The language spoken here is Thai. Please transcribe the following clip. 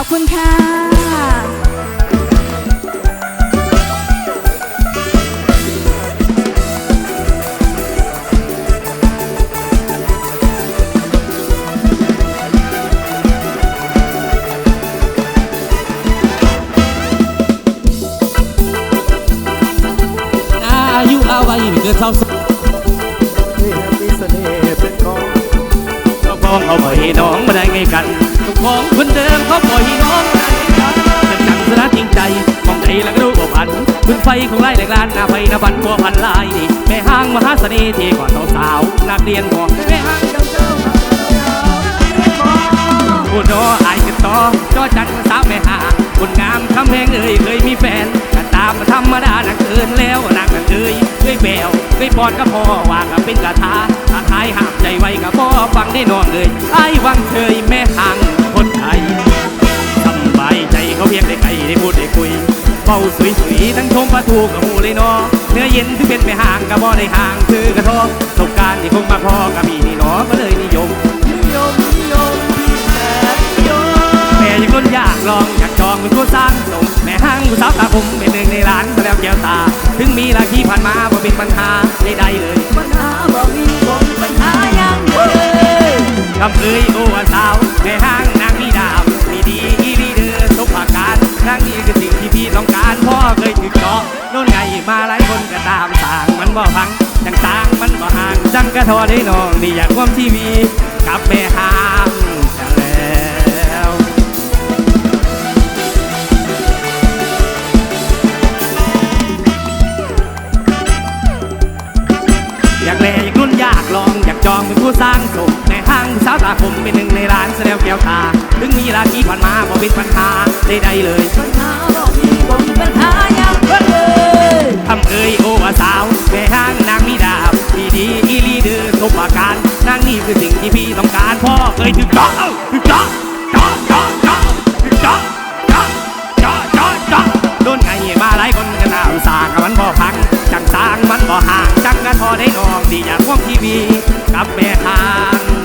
อบคุณค่ะอายุอาวัยไม่เกินเท่าสองที่มีเสน่ห์เป็นของเจ้าของเขาปล่อยให้น้องมาได้ไงกันเจ้า ของคนเดิมเขาปล่อยให้น้องมาได้ไงกันจังจังสนะจริงใจมองใจแล้วก็รู้ว่าพันพื้นไฟของไร่แหลกลานหน้าไฟหน้าบันพัวพันลายนี่แม่ห้างมหาเสน่ห์ที่ก่อนสาวๆนักเรียนบอกแม่ห้างเจ้าเจ้าผู้น้ออายกันต่อจอจันสาวแม่ห้างคนงามคำแพงเอ่ยเคยมีแฟนกันตามมาธรรมดานักเกินแล้วนางกันเอ่ยเคยแววเคยปอนก็พอว่ากับเป็นกระทาถ้าทายห้ามใจไว้ก็พอฟังได้น้องเลยไอ้วังเคยแม่ห่าง ไทยสำบายใจเขาเพียงได้ไกลได้พูดได้คุยเบาสวยสวยๆทั้งชมประตูกับหูเลยเนาะเนื้อเย็นที่เป็นไม่ห่างกับบ่ได้ห่างคือกระทบสบการณ์ที่คงมาพอกับมีนี่เนาะก็เลยนิยมนิยมนิยมที่แสนนิยมแม่ยังคนอยากลองอยากจองเป็นผู้สร้างสมแม่ห้างผู้สาวตาคมเป็นหนึ่งในร้านมาแล้วแก้วตา ถึงมีราคีผ่านมาบ่เป็นปัญหาใดๆเลยปัญหาบ่มีบ่มีปัญหาอยังเลยคำเอ้ยโอ้ว่าสาว เคยถึกเจาะโน่นไงมาหลายคนก็ตามสั่งมันบ่พังจังต่างมันบ่ห่างจังกระทอได้น้องนี่อยากร่วมทีวีกับแม่ห้างจะแล้วอยากแลอยากนุ่นยากลองอยากจองเป็นผู้สร้างสุขในห้างสาวตาคมเป็นหนึ่งในร้านแสดงแก้วตา ถึงมีราคีผ่านมาบ่เป็นปัญหาใดๆเลย โดนไงมาหลายคนก็ตามสร้างมันบ่พังจังสางมันบ่ห่าง จังกระทอได้นองดีอยากพ่วงทีวี กับแม่หาง